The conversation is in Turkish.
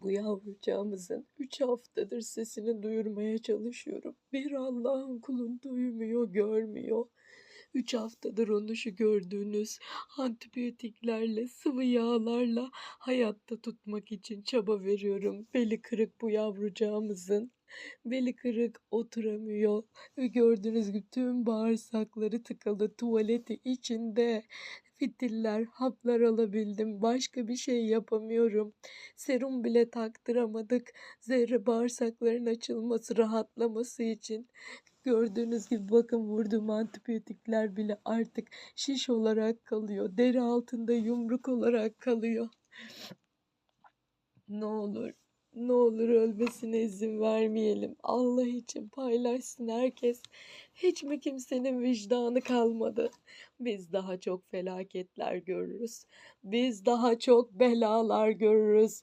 Bu yavrucağımızın 3 haftadır sesini duyurmaya çalışıyorum. Bir Allah'ın kulun duymuyor, görmüyor. 3 haftadır onu şu gördüğünüz antibiyotiklerle, sıvı yağlarla hayatta tutmak için çaba veriyorum. Beli kırık bu yavrucağımızın. Beli kırık oturamıyor. Ve gördüğünüz gibi tüm bağırsakları tıkalı, tuvaleti içinde. Fitiller, haplar alabildim. Başka bir şey yapamıyorum. Serum bile taktıramadık. Zerre bağırsakların açılması, rahatlaması için. Gördüğünüz gibi bakın vurduğum antibiyotikler bile artık şiş olarak kalıyor. Deri altında yumruk olarak kalıyor. Ne olur, ne olur ölmesine izin vermeyelim. Allah için paylaşsın herkes. Hiç mi kimsenin vicdanı kalmadı? Biz daha çok felaketler görürüz. Biz daha çok belalar görürüz.